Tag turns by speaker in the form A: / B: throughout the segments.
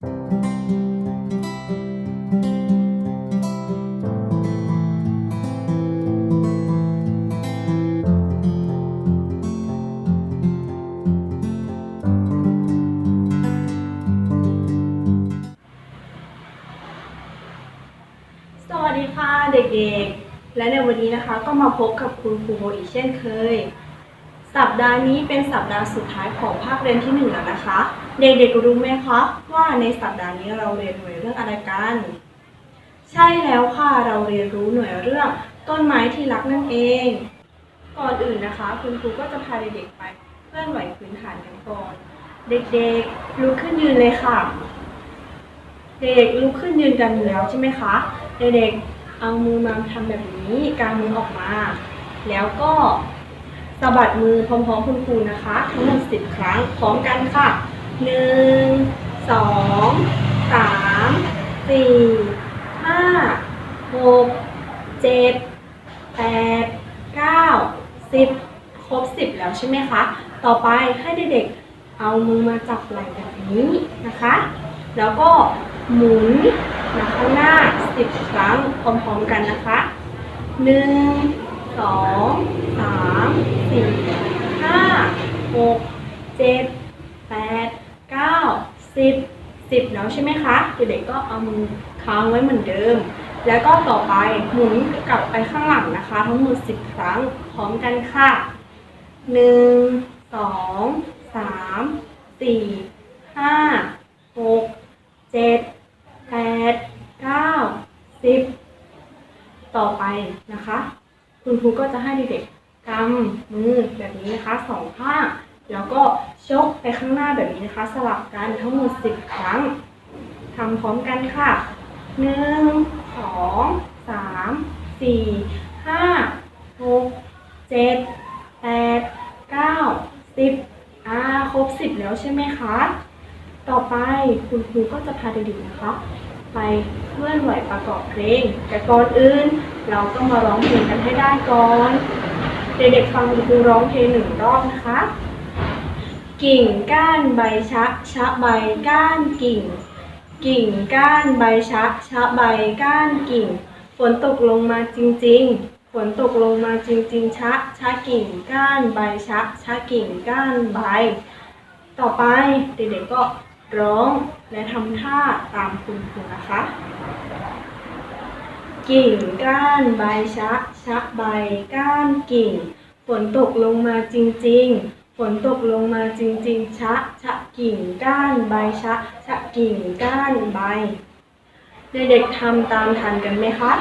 A: สวัสดีค่ะเด็กๆ และในวันนี้นะคะก็มาพบกับคุณครูโบอีกเช่นเคย สัปดาห์นี้เป็นสัปดาห์สุดท้ายของภาคเรียนที่หนึ่งแล้วนะคะ เด็กๆรู้ไหมคะว่าในสัปดาห์นี้เราเรียนหน่วยเรื่องอะไรกัน ใช่แล้วค่ะเราเรียนรู้หน่วยเรื่องต้นไม้ที่รักนั่นเอง ก่อนอื่นนะคะ คุณครูก็จะพาเด็กๆไปเคลื่อนไหวพื้นฐานกันก่อน เด็กๆลุกขึ้นยืนเลยค่ะ เด็กลุกขึ้นยืนกันอยู่แล้วใช่ไหมคะเด็กๆเอามือมาทำแบบนี้กางมือออกมา แล้วก็ สะบัดมือพร้อมๆคุณครูนะคะ ทั้งหมดสิบครั้งพร้อมกันค่ะหนึ่งสองสามสี่ห้าหกเจ็ดแปดเก้าสิบครบสิบแล้วใช่ไหมคะ ต่อไปให้เด็กๆเอามือมาจับไหล่แบบนี้นะคะ แล้วก็หมุนมาข้างหน้าสิบครั้งพร้อมๆกันนะคะหนึ่ง สองสามสี่ห้าหกเจ็ดแปดเก้าสิบสิบแล้วใช่ไหมคะเด็กๆก็เอามือค้างไว้เหมือนเดิม แล้วก็ต่อไปหมุนกลับไปข้างหลังนะคะ ทั้งหมดสิบครั้งพร้อมกันค่ะหนึ่งสองสามสี่ห้าหกเจ็ดแปดเก้าสิบต่อไปนะคะ คุณครูก็จะให้เด็กๆกำมือแบบนี้นะคะสองข้างแล้วก็ชกไปข้างหน้าแบบนี้นะคะ สลับกันทั้งหมดสิบครั้งทำพร้อมกันค่ะหนึ่งสองสามสี่ห้าหกเจ็ดแปดเก้าสิบอ่าครบสิบแล้วใช่ไหมคะ ต่อไปคุณครูก็จะพาเด็กๆนะคะ ไปเคลื่อนไหวประกอบเพลง แต่ก่อนอื่น เราต้องมาร้องเพลงกันให้ได้ก่อนเด็กๆฟังคุณครูร้องเพลงหนึ่งรอบนะคะ กิ่งก้านใบชะชะใบก้านกิ่ง กิ่งก้านใบชะชะใบก้านกิ่งฝนตกลงมาจริง ๆฝนตกลงมาจริง ๆ ชะชะกิ่งก้านใบชะชะกิ่งก้านใบ ต่อไปเด็กๆก็ ร้องและทำท่าตามคุณครูนะคะ กิ่งก้านใบชะชะใบก้านกิ่ง ฝนตกลงมาจริง ๆ ฝนตกลงมาจริง ๆ ชะชะกิ่งก้านใบชะชะกิ่งก้านใบ เด็กๆทำตามทันกันไหมคะ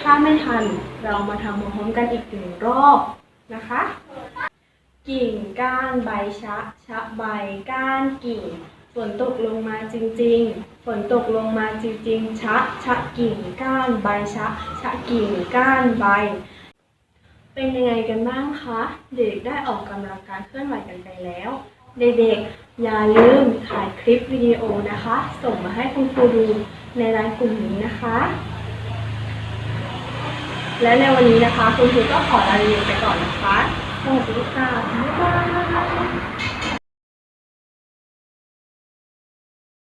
A: ถ้าไม่ทันเรามาทำพร้อมกันอีกหนึ่งรอบนะคะกิ่งก้านใบชะ ชะใบก้านกิ่ง ฝนตกลงมาจริง ๆ ฝนตกลงมาจริง ๆ ชะ ชะกิ่งก้านใบชะ ชะกิ่งก้านใบ เป็นยังไงกันบ้างคะ เด็กได้ออกกำลังกายเคลื่อนไหวกันไปแล้ว เด็กๆ อย่าลืมถ่ายคลิปวิดีโอนะคะ ส่งมาให้คุณครูดูในไลน์กลุ่มนี้นะคะ และในวันนี้นะคะ คุณครูก็ขอลาเรียนไปก่อนนะคะสวัสดีค่ะบ๊ายบาย